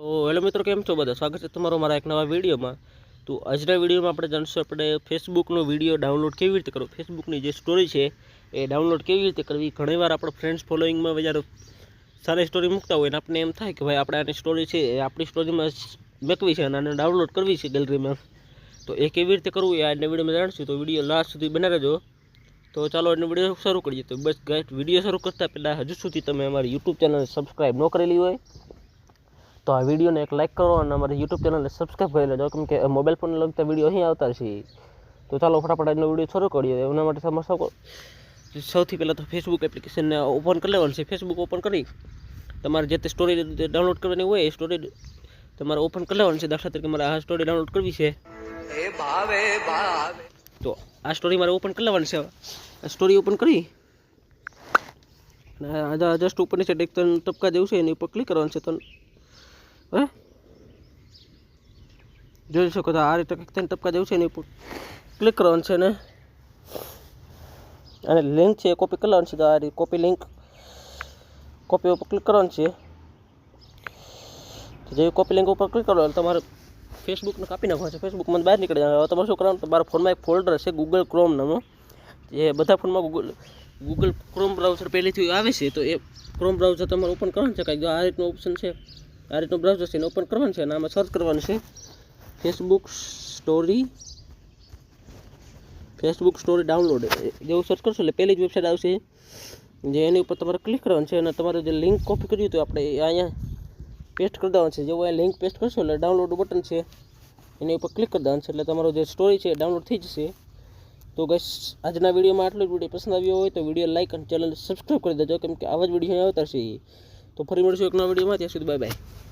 તો હેલો મિત્રો, કેમ છો બધા? સ્વાગત છે તમારો મારા એક નવા વિડીયોમાં. તો આજના વિડીયોમાં આપણે જાણીશું આપણે ફેસબુકનો વીડિયો ડાઉનલોડ કેવી રીતે કરવો? ફેસબુકની જે સ્ટોરી છે, એ ડાઉનલોડ કેવી રીતે કરવી? ઘણીવાર આપણે ફ્રેન્ડ્સ ફોલોઈંગમાં જ્યારે સારી સ્ટોરી મૂકતા હોય ને આપણે એમ થાય કે ભાઈ આપણે આની સ્ટોરી છે, એ આપણી સ્ટોરીમાં મેકવી છે અને આને ડાઉનલોડ કરવી છે ગેલેરીમાં તો એ કેવી રીતે કરવું એ આજના વિડીયોમાં જાણીશું. તો વીડિયો લાસ્ટ સુધી બનાવેજો તો ચાલો એનો વીડિયો શરૂ કરીએ. તો બસ ગાય વીડિયો શરૂ કરતાં પહેલાં હજુ સુધી તમે અમારી યુટ્યુબ ચેનલ સબસ્ક્રાઈબ ન કરેલી હોય તો આ વિડીયોને એક લાઇક કરો અને અમારી યુટ્યુબ ચેનલને સબસ્ક્રાઈબ કરી લેજો. કેમ કે મોબાઈલ ફોનને લગતા વીડિયો અહીં આવતા છે. તો ચાલો ફટાફટ આજનો વીડિયો શરૂ કરીએ. એના માટે તમારે સૌ સૌથી પહેલાં તો ફેસબુક એપ્લિકેશનને ઓપન કરી લેવાનું છે. ફેસબુક ઓપન કરી તમારે જે તે સ્ટોરી ડાઉનલોડ કરવાની હોય એ સ્ટોરી તમારે ઓપન કરી લેવાનું છે. દાખલા તરીકે મારે આ સ્ટોરી ડાઉનલોડ કરવી છે. તો આ સ્ટોરી મારે ઓપન કરી લેવાની છે આ સ્ટોરી ઓપન કરી અને જસ્ટ ઉપરની સાઈડ એક ત્રણ ટપકા જેવું છે એની ઉપર ક્લિક કરવાનું છે. ત્રણ હે? જોઈ શકો તો આ રીતે કંઈક ત્રણ ટપકા જેવું છે ઉપર ક્લિક કરવાનું છે ને. અને લિંક છે કોપી કરી છે તો આ રીતે કોપી લિંક કોપી ઉપર ક્લિક કરવાનું છે. જે કોપી લિંક ઉપર ક્લિક કરો, એટલે તમારે ફેસબુકને કાપી નાખવાનું છે. ફેસબુકમાં બહાર નીકળી જવાનું. હવે તમારે શું કરવાનું? તમારા ફોનમાં એક ફોલ્ડર છે ગૂગલ ક્રોમ નામનું જે બધા ફોનમાં ગૂગલ ગૂગલ ક્રોમ બ્રાઉઝર પહેલેથી આવે છે, તો એ ક્રોમ બ્રાઉઝર તમારે ઓપન કરવાનું છે. કાંઈક આ રીતનું ઓપ્શન છે. આ રીતનું બ્રાઉઝર છે એને ઓપન કરવાનું છે અને આમાં સર્ચ કરવાનું છે. Facebook story Facebook story download જેવું સર્ચ કરશો એટલે પહેલી જ વેબસાઇટ આવશે. જે એની ઉપર તમારે ક્લિક કરવાનું છે અને તમારે જે લિંક કોપી કર્યું તો આપણે અહીંયા પેસ્ટ કરી દેવાનું છે. જેવું અહીંયા લિંક પેસ્ટ કરશો એટલે ડાઉનલોડ બટન છે. એની ઉપર ક્લિક કરી દેવાનું છે. એટલે તમારો જે સ્ટોરી છે ડાઉનલોડ થઈ જશે. તો ગઈસ આજના વિડીયોમાં આટલું જ વીડિયો પસંદ આવ્યો હોય તો વીડિયો લાઇક અને ચેનલને સબસ્ક્રાઈબ કરી દેજો. કેમ કે આવા જ વીડિયો આવતા છે તો ફરી મળશું એક નવા વિડીયોમાં. ત્યાં સુધી બાય બાય.